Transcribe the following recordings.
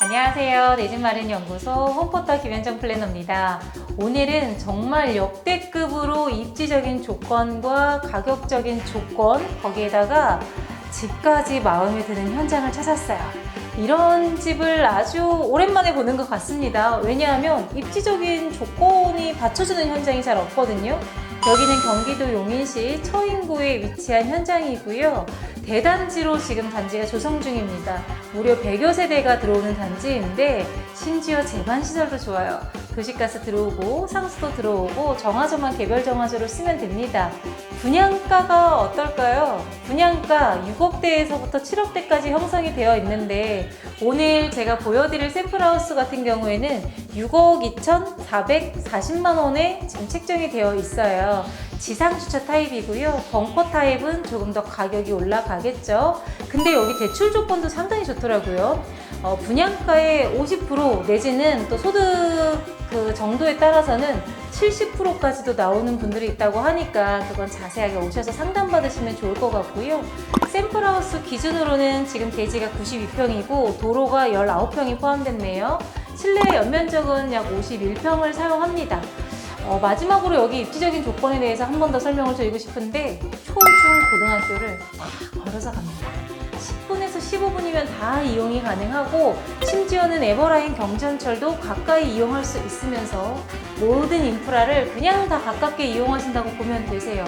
안녕하세요. 내 집 마련 연구소 홈포터 김현정 플래너입니다. 오늘은 정말 역대급으로 입지적인 조건과 가격적인 조건 거기에다가 집까지 마음에 드는 현장을 찾았어요. 이런 집을 아주 오랜만에 보는 것 같습니다. 왜냐하면 입지적인 조건이 받쳐주는 현장이 잘 없거든요. 여기는 경기도 용인시 처인구에 위치한 현장이고요. 대단지로 지금 단지가 조성 중입니다. 무려 100여 세대가 들어오는 단지인데 심지어 재반 시설도 좋아요. 도시가스 들어오고 상수도 들어오고 정화조만 개별 정화조로 쓰면 됩니다. 분양가가 어떨까요? 분양가 6억대에서부터 7억대까지 형성이 되어 있는데 오늘 제가 보여드릴 샘플하우스 같은 경우에는 6억 2,440만 원에 지금 책정이 되어 있어요. 지상 주차 타입이고요. 벙커 타입은 조금 더 가격이 올라가겠죠. 근데 여기 대출 조건도 상당히 좋더라고요. 어, 분양가의 50% 내지는 또 소득 그 정도에 따라서는 70%까지도 나오는 분들이 있다고 하니까 그건 자세하게 오셔서 상담받으시면 좋을 것 같고요. 샘플하우스 기준으로는 지금 대지가 92평이고 도로가 19평이 포함됐네요. 실내 연면적은 약 51평을 사용합니다. 어, 마지막으로 여기 입지적인 조건에 대해서 한 번 더 설명을 드리고 싶은데 초, 중, 고등학교를 다 걸어서 갑니다. 10분에서 15분이면 다 이용이 가능하고 심지어는 에버라인 경전철도 가까이 이용할 수 있으면서 모든 인프라를 그냥 다 가깝게 이용하신다고 보면 되세요.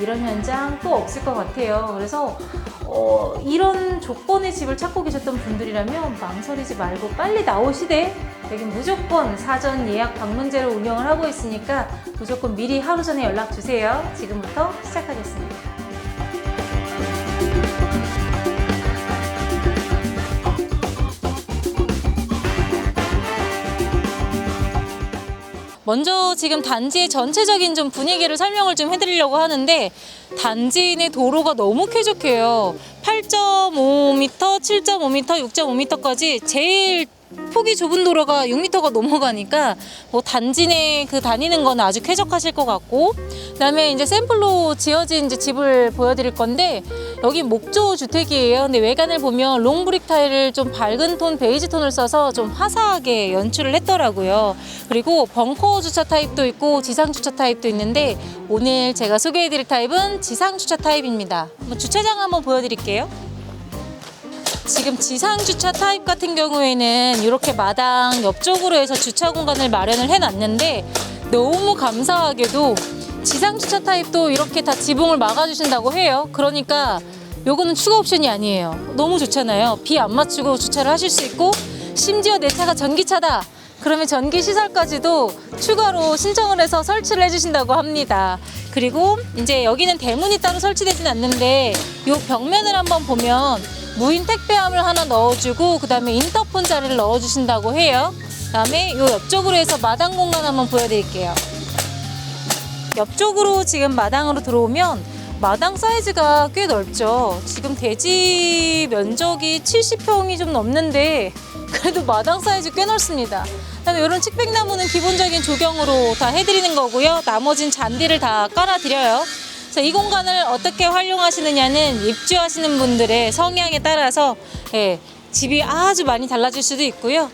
이런 현장 또 없을 것 같아요. 그래서 어, 이런 조건의 집을 찾고 계셨던 분들이라면 망설이지 말고 빨리 나오시되 여기 무조건 사전 예약 방문제로 운영을 하고 있으니까 무조건 미리 하루 전에 연락 주세요. 지금부터 시작하겠습니다. 먼저 지금 단지의 전체적인 좀 분위기를 설명을 좀 해드리려고 하는데 단지 내 도로가 너무 쾌적해요. 8.5m, 7.5m, 6.5m까지 제일 폭이 좁은 도로가 6m가 넘어가니까 뭐 단지 내그 다니는 건 아주 쾌적하실 것 같고 그다음에 이제 샘플로 지어진 이제 집을 보여드릴 건데 여기 목조 주택이에요. 근데 외관을 보면 롱브릭 타일을 좀 밝은 톤 베이지 톤을 써서 좀 화사하게 연출을 했더라고요. 그리고 벙커 주차 타입도 있고 지상 주차 타입도 있는데 오늘 제가 소개해드릴 타입은 지상 주차 타입입니다. 주차장 한번 보여드릴게요. 지금 지상 주차 타입 같은 경우에는 이렇게 마당 옆쪽으로 해서 주차 공간을 마련을 해놨는데 너무 감사하게도 지상 주차 타입도 이렇게 다 지붕을 막아주신다고 해요. 그러니까 요거는 추가 옵션이 아니에요. 너무 좋잖아요. 비 안 맞추고 주차를 하실 수 있고 심지어 내 차가 전기차다. 그러면 전기 시설까지도 추가로 신청을 해서 설치를 해주신다고 합니다. 그리고 이제 여기는 대문이 따로 설치되진 않는데 요 벽면을 한번 보면 무인 택배함을 하나 넣어주고 그 다음에 인터폰 자리를 넣어주신다고 해요. 그 다음에 요 옆쪽으로 해서 마당 공간 한번 보여드릴게요. 옆쪽으로 지금 마당으로 들어오면 마당 사이즈가 꽤 넓죠. 지금 대지 면적이 70평이 좀 넘는데 그래도 마당 사이즈 꽤 넓습니다. 이런 측백나무는 기본적인 조경으로 다 해드리는 거고요. 나머진 잔디를 다 깔아드려요. 그래서 이 공간을 어떻게 활용하시느냐는 입주하시는 분들의 성향에 따라서 예, 집이 아주 많이 달라질 수도 있고요.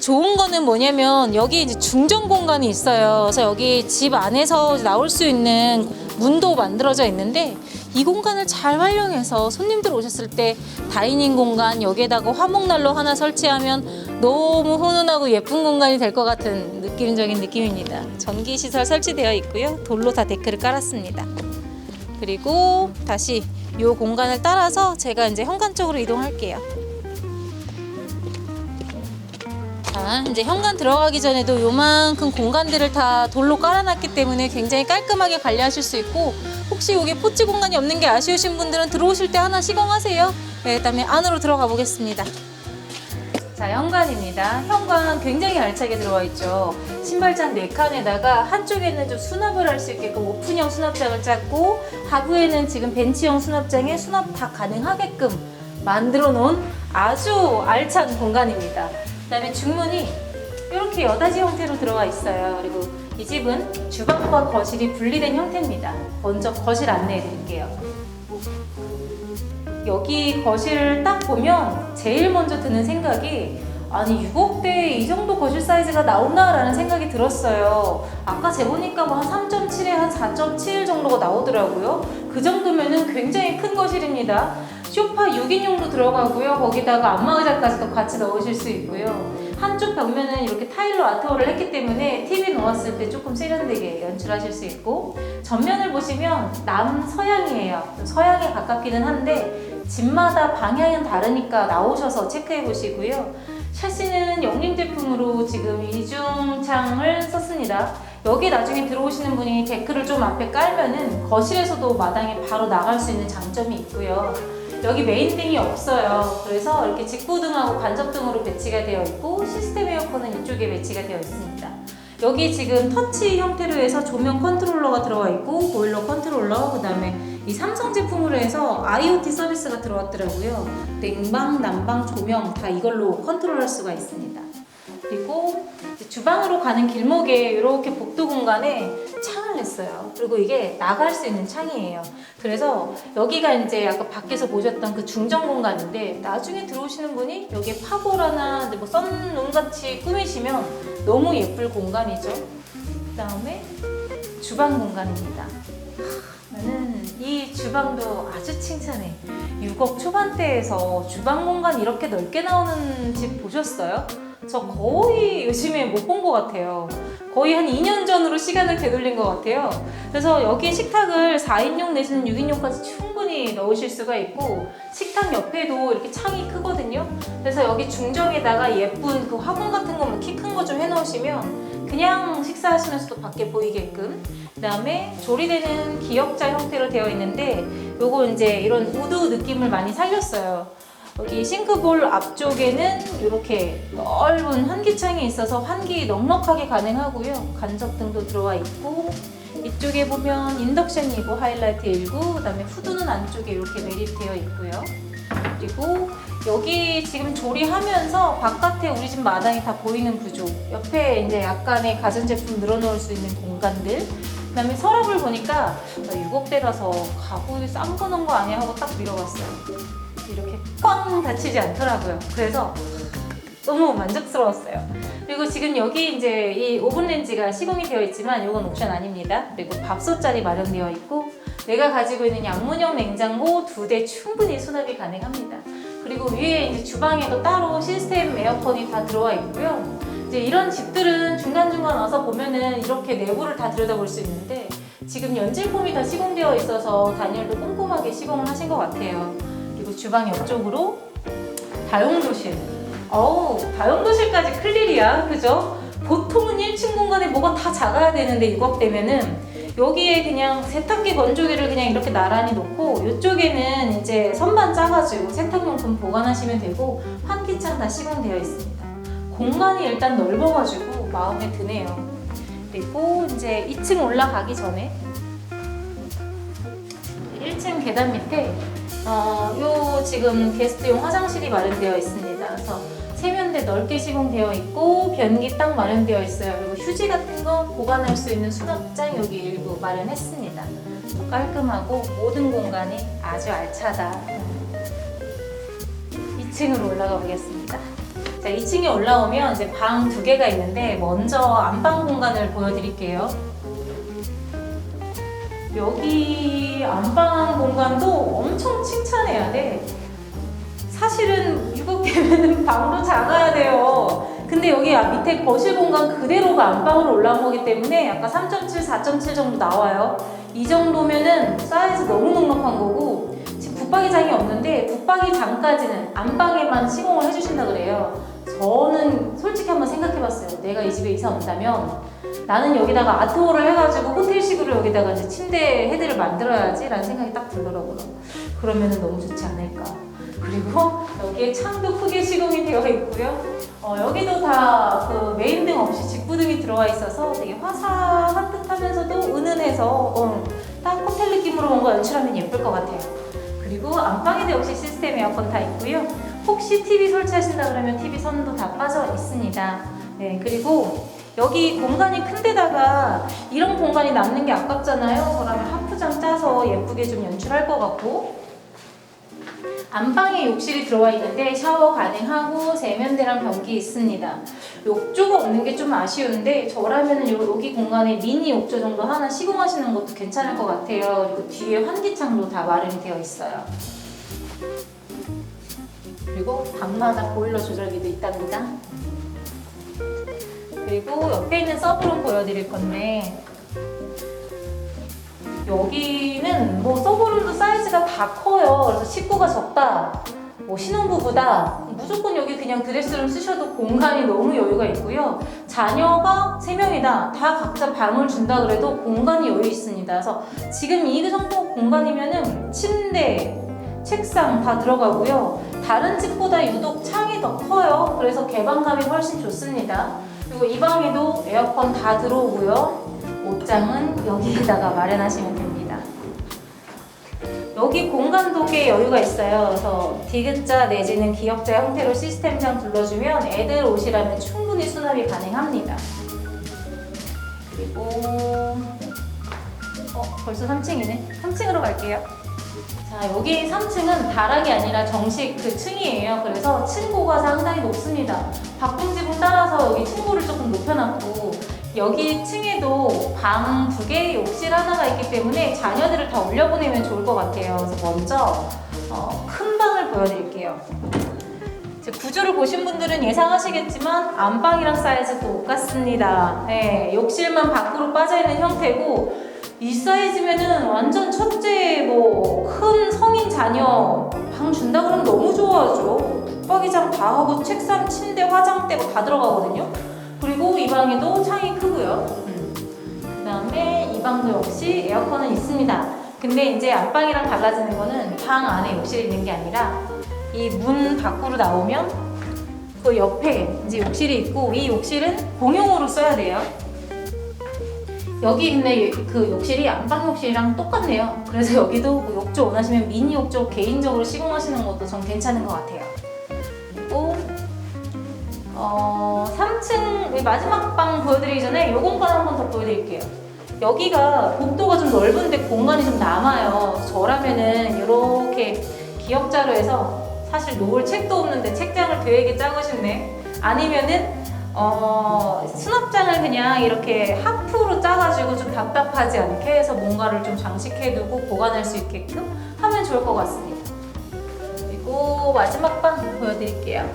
좋은 거는 뭐냐면 여기 이제 중정 공간이 있어요. 그래서 여기 집 안에서 나올 수 있는 문도 만들어져 있는데 이 공간을 잘 활용해서 손님들 오셨을 때 다이닝 공간 여기에다가 화목난로 하나 설치하면 너무 훈훈하고 예쁜 공간이 될 것 같은 느낌적인 느낌입니다. 전기 시설 설치되어 있고요. 돌로 다 데크를 깔았습니다. 그리고 다시 이 공간을 따라서 제가 이제 현관 쪽으로 이동할게요. 자, 이제 현관 들어가기 전에도 요만큼 공간들을 다 돌로 깔아놨기 때문에 굉장히 깔끔하게 관리하실 수 있고 혹시 여기 포치 공간이 없는 게 아쉬우신 분들은 들어오실 때 하나 시공하세요. 네, 그다음에 안으로 들어가 보겠습니다. 자, 현관입니다. 현관 굉장히 알차게 들어와 있죠. 신발장 4칸에다가 한쪽에는 좀 수납을 할 수 있게끔 오픈형 수납장을 짰고 하부에는 지금 벤치형 수납장에 수납 다 가능하게끔 만들어 놓은 아주 알찬 공간입니다. 그다음에 중문이 이렇게 여닫이 형태로 들어가 있어요. 그리고 이 집은 주방과 거실이 분리된 형태입니다. 먼저 거실 안내해 드릴게요. 여기 거실을 딱 보면 제일 먼저 드는 생각이 아니 6억대에 이 정도 거실 사이즈가 나오나라는 생각이 들었어요. 아까 재보니까 뭐 한 3.7에 한 4.7 정도가 나오더라고요. 그 정도면은 굉장히 큰 거실입니다. 소파 6인용도 들어가고요. 거기다가 안마의자까지도 같이 넣으실 수 있고요. 한쪽 벽면은 이렇게 타일로 아트월을 했기 때문에 TV 놓았을 때 조금 세련되게 연출하실 수 있고 전면을 보시면 남서양이에요. 좀 서양에 가깝기는 한데 집마다 방향은 다르니까 나오셔서 체크해 보시고요. 샤시는 영림 제품으로 지금 이중창을 썼습니다. 여기 나중에 들어오시는 분이 데크를 좀 앞에 깔면은 거실에서도 마당에 바로 나갈 수 있는 장점이 있고요. 여기 메인 등이 없어요. 그래서 이렇게 직구등하고 간접 등으로 배치가 되어 있고 시스템 에어컨은 이쪽에 배치가 되어 있습니다. 여기 지금 터치 형태로 해서 조명 컨트롤러가 들어가 있고 보일러 컨트롤러 그다음에 이 삼성 제품으로 해서 IoT 서비스가 들어왔더라고요. 냉방, 난방, 조명 다 이걸로 컨트롤할 수가 있습니다. 그리고 주방으로 가는 길목에 이렇게 복도 공간에 창을 냈어요. 그리고 이게 나갈 수 있는 창이에요. 그래서 여기가 이제 아까 밖에서 보셨던 그 중정 공간인데 나중에 들어오시는 분이 여기에 파고라나 뭐 썬룸 같이 꾸미시면 너무 예쁠 공간이죠. 그 다음에 주방 공간입니다. 하, 나는 이 주방도 아주 칭찬해. 6억 초반대에서 주방 공간 이렇게 넓게 나오는 집 보셨어요? 저 거의 요즘에 못 본 것 같아요. 거의 한 2년 전으로 시간을 되돌린 것 같아요. 그래서 여기 식탁을 4인용 내지는 6인용까지 충분히 넣으실 수가 있고 식탁 옆에도 이렇게 창이 크거든요. 그래서 여기 중정에다가 예쁜 그 화분 같은 거뭐 키 큰 거 좀 해놓으시면 그냥 식사하시면서도 밖에 보이게끔 그 다음에 조리대는 기역자 형태로 되어 있는데 요거 이제 이런 우드 느낌을 많이 살렸어요. 여기 싱크볼 앞쪽에는 이렇게 넓은 환기창이 있어서 환기 넉넉하게 가능하고요. 간접등도 들어와 있고 이쪽에 보면 인덕션이고 하이라이트 일구 그다음에 후드는 안쪽에 이렇게 매립되어 있고요. 그리고 여기 지금 조리하면서 바깥에 우리 집 마당이 다 보이는 구조. 옆에 이제 약간의 가전제품 늘어놓을 수 있는 공간들. 그 다음에 서랍을 보니까 6억대라서 가구 싼거 넣은 거 아니야 하고 딱 밀어봤어요. 꽝 닫히지 않더라고요. 그래서 너무 만족스러웠어요. 그리고 지금 여기 이제 이 오븐 렌지가 시공이 되어 있지만 이건 옵션 아닙니다. 그리고 밥솥자리 마련되어 있고 내가 가지고 있는 양문형 냉장고 두 대 충분히 수납이 가능합니다. 그리고 위에 이제 주방에도 따로 시스템 에어컨이 다 들어와 있고요. 이제 이런 집들은 중간중간 와서 보면은 이렇게 내부를 다 들여다볼 수 있는데 지금 연질폼이 다 시공되어 있어서 다니엘도 꼼꼼하게 시공을 하신 것 같아요. 그리고 주방 옆쪽으로 다용도실. 어우, 다용도실까지 클일이야. 그죠? 보통은 1층 공간에 뭐가 다 작아야 되는데 6억 되면은 여기에 그냥 세탁기 건조기를 그냥 이렇게 나란히 놓고 이쪽에는 이제 선반 짜가지고 세탁용품 보관하시면 되고 환기창 다 시공되어 있습니다. 공간이 일단 넓어가지고 마음에 드네요. 그리고 이제 2층 올라가기 전에 1층 계단 밑에 어, 요 지금 게스트용 화장실이 마련되어 있습니다. 그래서 세면대 넓게 시공되어 있고 변기 딱 마련되어 있어요. 그리고 휴지 같은 거 보관할 수 있는 수납장 여기 일부 마련했습니다. 깔끔하고 모든 공간이 아주 알차다. 2층으로 올라가 보겠습니다. 자, 2층에 올라오면 이제 방 두 개가 있는데 먼저 안방 공간을 보여드릴게요. 여기 안방 공간도 엄청 칭찬해야 돼. 사실은 6억개면 방도 작아야 돼요. 근데 여기 앞 밑에 거실 공간 그대로가 안방으로 올라온 거기 때문에 아까 3.7, 4.7 정도 나와요. 이 정도면은 사이즈 너무 넉넉한 거고 지금 붙박이장이 없는데 붙박이장까지는 안방에만 시공을 해주신다 그래요. 저는 솔직히 한번 생각해봤어요. 내가 이 집에 이사 온다면 나는 여기다가 아트홀을 해가지고 호텔식으로 여기다가 이제 침대 헤드를 만들어야지라는 생각이 딱 들더라고요. 그러면은 너무 좋지 않을까. 그리고 여기에 창도 크게 시공이 되어 있고요. 어, 여기도 다 그 메인등 없이 직부등이 들어와 있어서 되게 화사한 듯하면서도 은은해서 어, 딱 호텔 느낌으로 뭔가 연출하면 예쁠 것 같아요. 그리고 안방에도 역시 시스템 에어컨 다 있고요. 혹시 TV 설치하신다 그러면 TV 선도 다 빠져 있습니다. 네, 그리고 여기 공간이 큰데다가 이런 공간이 남는 게 아깝잖아요. 그러면 하프장 짜서 예쁘게 좀 연출할 것 같고 안방에 욕실이 들어와 있는데 샤워 가능하고 세면대랑 변기 있습니다. 욕조가 없는 게 좀 아쉬운데 저라면은 요- 여기 공간에 미니 욕조 정도 하나 시공하시는 것도 괜찮을 것 같아요. 그리고 뒤에 환기창도 다 마련이 되어 있어요. 그리고 방마다 보일러 조절기도 있답니다. 그리고 옆에 있는 서브룸 보여드릴 건데 여기는 뭐 서브룸도 사이즈가 다 커요. 그래서 식구가 적다, 뭐 신혼부부다, 무조건 여기 그냥 드레스룸 쓰셔도 공간이 너무 여유가 있고요. 자녀가 3명이다. 다 각자 방을 준다 그래도 공간이 여유 있습니다. 그래서 지금 이 정도 공간이면은 침대, 책상 다 들어가고요. 다른 집보다 유독 창이 더 커요. 그래서 개방감이 훨씬 좋습니다. 그리고 이 방에도 에어컨 다 들어오고요. 옷장은 여기에다가 마련하시면 됩니다. 여기 공간도 꽤 여유가 있어요. 그래서 디귿자 내지는 기역자 형태로 시스템상 둘러주면 애들 옷이라면 충분히 수납이 가능합니다. 그리고 어 벌써 3층이네. 3층으로 갈게요. 자 여기 3층은 다락이 아니라 정식 그 층이에요. 그래서 층고가 상당히 높습니다. 바꾼 집은 따라서 여기 층고를 조금 높여놨고 여기 층에도 방 두 개, 욕실 하나가 있기 때문에 자녀들을 다 올려보내면 좋을 것 같아요. 그래서 먼저 어, 큰 방을 보여드릴게요. 구조를 보신 분들은 예상하시겠지만 안방이랑 사이즈 똑같습니다. 네, 욕실만 밖으로 빠져 있는 형태고 이 사이즈면은 완전 첫째 뭐 큰 성인 자녀 방 준다 그러면 너무 좋아하죠. 붙박이장 다 하고 책상, 침대, 화장대가 다 들어가거든요. 그리고 이 방에도 창이 크고요. 그 다음에 이 방도 역시 에어컨은 있습니다. 근데 이제 안방이랑 달라지는 거는 방 안에 욕실이 있는 게 아니라 이 문 밖으로 나오면 그 옆에 이제 욕실이 있고 이 욕실은 공용으로 써야 돼요. 여기 있는 그 욕실이 안방 욕실이랑 똑같네요. 그래서 여기도 뭐 욕조 원하시면 미니 욕조 개인적으로 시공하시는 것도 전 괜찮은 것 같아요. 그리고 어, 3층 마지막 방 보여드리기 전에 요 공간 한번 더 보여드릴게요. 여기가 복도가 좀 넓은데 공간이 좀 남아요. 저라면은 이렇게 기역자로 해서 사실 놓을 책도 없는데 책장을 되게 짜고 싶네. 아니면은 어, 수납장을 그냥 이렇게 하프로 짜가지고 좀 답답하지 않게 해서 뭔가를 좀 장식해두고 보관할 수 있게끔 하면 좋을 것 같습니다. 그리고 마지막 방 보여드릴게요.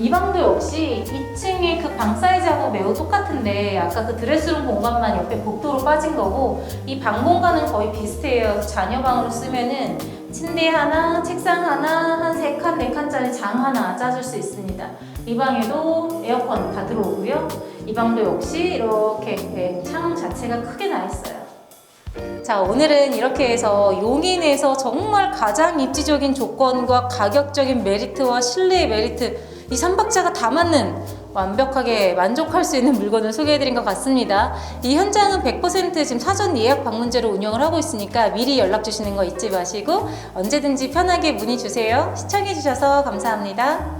이 방도 역시 2층의 그 방 사이즈하고 매우 똑같은데 아까 그 드레스룸 공간만 옆에 복도로 빠진 거고 이 방 공간은 거의 비슷해요. 자녀 방으로 쓰면은 침대 하나, 책상 하나, 한 세 칸, 네 칸짜리 장 하나 짜줄 수 있습니다. 이 방에도 에어컨 다 들어오고요. 이 방도 역시 이렇게 네, 창 자체가 크게 나 있어요. 자, 오늘은 이렇게 해서 용인에서 정말 가장 입지적인 조건과 가격적인 메리트와 실내의 메리트 이 3박자가 다 맞는 완벽하게 만족할 수 있는 물건을 소개해드린 것 같습니다. 이 현장은 100% 지금 사전 예약 방문제로 운영을 하고 있으니까 미리 연락 주시는 거 잊지 마시고 언제든지 편하게 문의 주세요. 시청해주셔서 감사합니다.